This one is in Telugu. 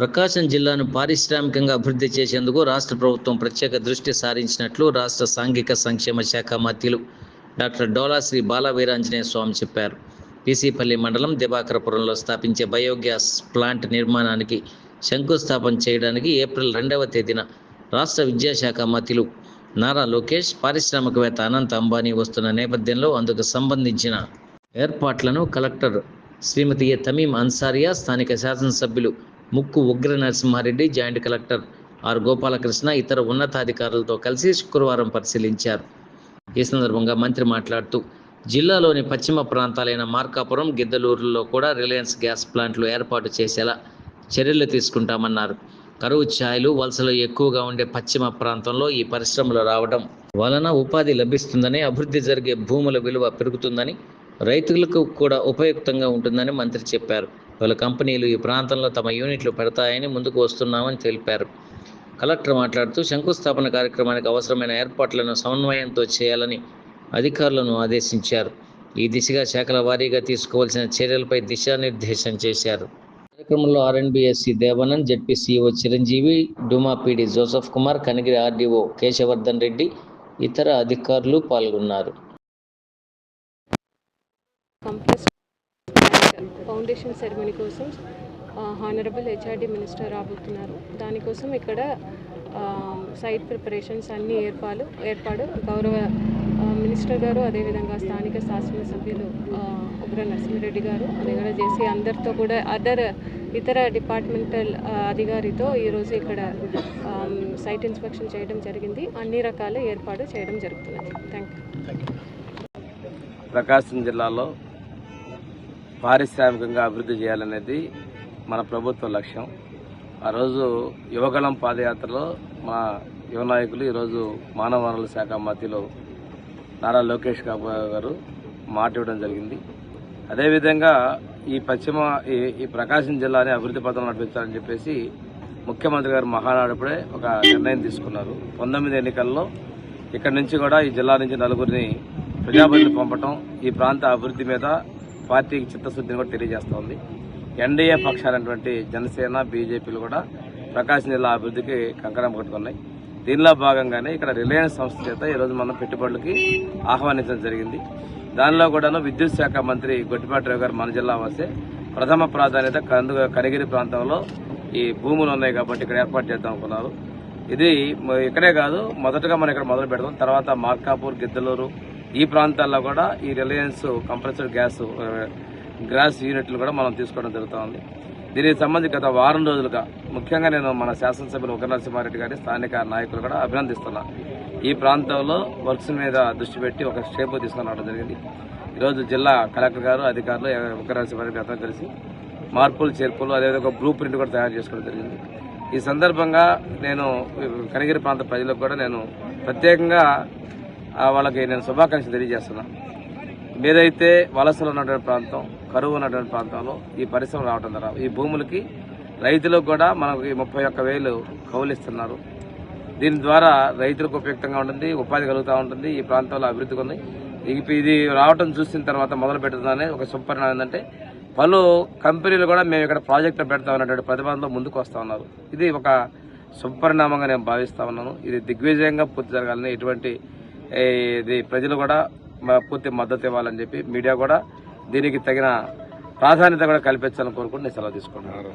ప్రకాశం జిల్లాను పారిశ్రామికంగా అభివృద్ధి చేసేందుకు రాష్ట్ర ప్రభుత్వం ప్రత్యేక దృష్టి సారించినట్లు రాష్ట్ర సాంఘిక సంక్షేమ శాఖ మంత్రులు డాక్టర్ డోలా శ్రీ బాల వీరాంజనేయ స్వామి చెప్పారు. పీసీపల్లి మండలం దివాకరపురంలో స్థాపించే బయోగ్యాస్ ప్లాంట్ నిర్మాణానికి శంకుస్థాపన చేయడానికి ఏప్రిల్ రెండవ తేదీన రాష్ట్ర విద్యాశాఖ మంత్రులు నారా లోకేష్ పారిశ్రామికవేత్త అనంత్ అంబానీ వస్తున్న నేపథ్యంలో అందుకు సంబంధించిన ఏర్పాట్లను కలెక్టర్ శ్రీమతి ఏ తమీం అన్సారియా స్థానిక శాసనసభ్యులు Mukku Ugra Narasimha Reddy joint collector R Gopalakrishna ఇతర ఉన్నతాధికారులతో కలిసి శుక్రవారం పరిశీలించారు. ఈ సందర్భంగా మంత్రి మాట్లాడుతూ జిల్లాలోని పశ్చిమ ప్రాంతాలైన మార్కాపురం గిద్దలూరులో కూడా రిలయన్స్ గ్యాస్ ప్లాంట్లు ఏర్పాటు చేసేలా చర్యలు తీసుకుంటామన్నారు. కరువు ఛాయలు వలసలు ఎక్కువగా ఉండే పశ్చిమ ప్రాంతంలో ఈ పరిశ్రమలు రావడం వలన ఉపాధి లభిస్తుందని అభివృద్ధి జరిగే భూముల విలువ పెరుగుతుందని రైతులకు కూడా ఉపయుక్తంగా ఉంటుందని మంత్రి చెప్పారు. పలు కంపెనీలు ఈ ప్రాంతంలో తమ యూనిట్లు పెడతాయని ముందుకు వస్తున్నామని తెలిపారు. కలెక్టర్ మాట్లాడుతూ శంకుస్థాపన కార్యక్రమానికి అవసరమైన ఏర్పాట్లను సమన్వయంతో చేయాలని అధికారులను ఆదేశించారు. ఈ దిశగా శాఖల వారీగా తీసుకోవాల్సిన చర్యలపై దిశానిర్దేశం చేశారు. కార్యక్రమంలో RNBSC Devanand ZP CEO Chiranjeevi Dumapidi Joseph Kumar Kanigiri RDO Keshavardhan Reddy ఇతర అధికారులు పాల్గొన్నారు. ఫౌండేషన్ సెరమనీ కోసం హానరబుల్ హెచ్ఆర్డి మినిస్టర్ రాబోతున్నారు. దానికోసం ఇక్కడ సైట్ ప్రిపరేషన్స్ అన్ని ఏర్పాలు ఏర్పాటు గౌరవ మినిస్టర్ గారు అదేవిధంగా స్థానిక శాసనసభ్యులు ఉగ్ర నరసింహారెడ్డి గారు అది కూడా చేసి అందరితో కూడా అదర్ ఇతర డిపార్ట్మెంటల్ అధికారితో ఈరోజు ఇక్కడ సైట్ ఇన్స్పెక్షన్ చేయడం జరిగింది. అన్ని రకాల ఏర్పాటు చేయడం జరుగుతున్నది. థ్యాంక్ యూ ప్రకాశం జిల్లాలో పారిశ్రామికంగా అభివృద్ధి చేయాలనేది మన ప్రభుత్వ లక్ష్యం. ఆ రోజు యువగళం పాదయాత్రలో మా యువ నాయకులు ఈరోజు మానవ వనరుల శాఖ మధ్యలో నారా లోకేష్ బాబు గారు మాట ఇవ్వడం జరిగింది. అదేవిధంగా ఈ పశ్చిమ ఈ ఈ ప్రకాశం జిల్లాని అభివృద్ధి పథం నడిపించాలని చెప్పేసి ముఖ్యమంత్రి గారు మహానాడుపడే ఒక నిర్ణయం తీసుకున్నారు. పంతొమ్మిది ఎన్నికల్లో ఇక్కడ నుంచి కూడా ఈ జిల్లా నుంచి నలుగురిని ప్రజాప్రతిని పంపటం ఈ ప్రాంత అభివృద్ధి మీద పార్టీకి చిత్తశుద్ధిని కూడా తెలియజేస్తోంది ఎన్డీఏ పక్షాలైనటువంటి జనసేన బీజేపీలు కూడా ప్రకాశం జిల్లా అభివృద్ధికి కంకణం కట్టుకున్నాయి. దీనిలో భాగంగానే ఇక్కడ రిలయన్స్ సంస్థ చేత ఈరోజు మనం పెట్టుబడులకి ఆహ్వానించడం జరిగింది. దానిలో కూడాను విద్యుత్ శాఖ మంత్రి గొట్టిపాటిరావు గారు మన జిల్లా వస్తే ప్రథమ ప్రాధాన్యత కందు కనిగిరి ప్రాంతంలో ఈ భూములు ఉన్నాయి కాబట్టి ఇక్కడ ఏర్పాటు చేద్దాం అనుకున్నారు. ఇది ఇక్కడే కాదు మొదటగా మనం ఇక్కడ మొదలు పెడతాం తర్వాత మార్కాపూర్ గిద్దలూరు ఈ ప్రాంతాల్లో కూడా ఈ రిలయన్స్ కంప్రెసర్ గ్యాస్ గ్యాస్ యూనిట్లు కూడా మనం తీసుకోవడం జరుగుతుంది. దీనికి సంబంధించి గత వారం రోజులుగా ముఖ్యంగా నేను మన శాసనసభ్యులు ఉగ్ర నరసింహారెడ్డి గారి స్థానిక నాయకులు కూడా అభినందిస్తున్నా. ఈ ప్రాంతంలో వర్క్స్ మీద దృష్టి పెట్టి ఒక స్టేప్ తీసుకొని రావడం జరిగింది. ఈరోజు జిల్లా కలెక్టర్ గారు అధికారులు ఉగ్ర నరసింహారెడ్డి అతను కలిసి మార్పులు చేర్పులు అదేవిధంగా బ్లూ ప్రింట్ కూడా తయారు చేసుకోవడం జరిగింది. ఈ సందర్భంగా నేను కనిగిరి ప్రాంత ప్రజలకు కూడా నేను ప్రత్యేకంగా వాళ్ళకి నేను శుభాకాంక్షలు తెలియజేస్తున్నాను మీరైతే వలసలు ఉన్నటువంటి ప్రాంతం కరువు ఉన్నటువంటి ప్రాంతంలో ఈ పరిశ్రమ రావడం ద్వారా ఈ భూములకి రైతులకు కూడా మనకి ముప్పై ఒక్క వేలు కౌలిస్తున్నారు దీని ద్వారా రైతులకు ఉపయుక్తంగా ఉంటుంది ఉపాధి కలుగుతూ ఉంటుంది ఈ ప్రాంతంలో అభివృద్ధి ఉంది. ఇది రావటం చూసిన తర్వాత మొదలు పెట్టగానే ఒక సుపరిణామం ఏంటంటే పలు కంపెనీలు కూడా మేము ఇక్కడ ప్రాజెక్టులు పెడతాం అనేటువంటి ప్రతిపాదనలో ముందుకు వస్తూ ఉన్నారు. ఇది ఒక సుపరిణామంగా నేను భావిస్తా ఉన్నాను. ఇది దిగ్విజయంగా పూర్తి జరగాలని ఎటువంటి ఇది ప్రజలు కూడా పూర్తి మద్దతు ఇవ్వాలని చెప్పి మీడియా కూడా దీనికి తగిన ప్రాధాన్యత కూడా కల్పించాలని కోరుకుంటూ నేను సెలవు తీసుకుంటున్నాను.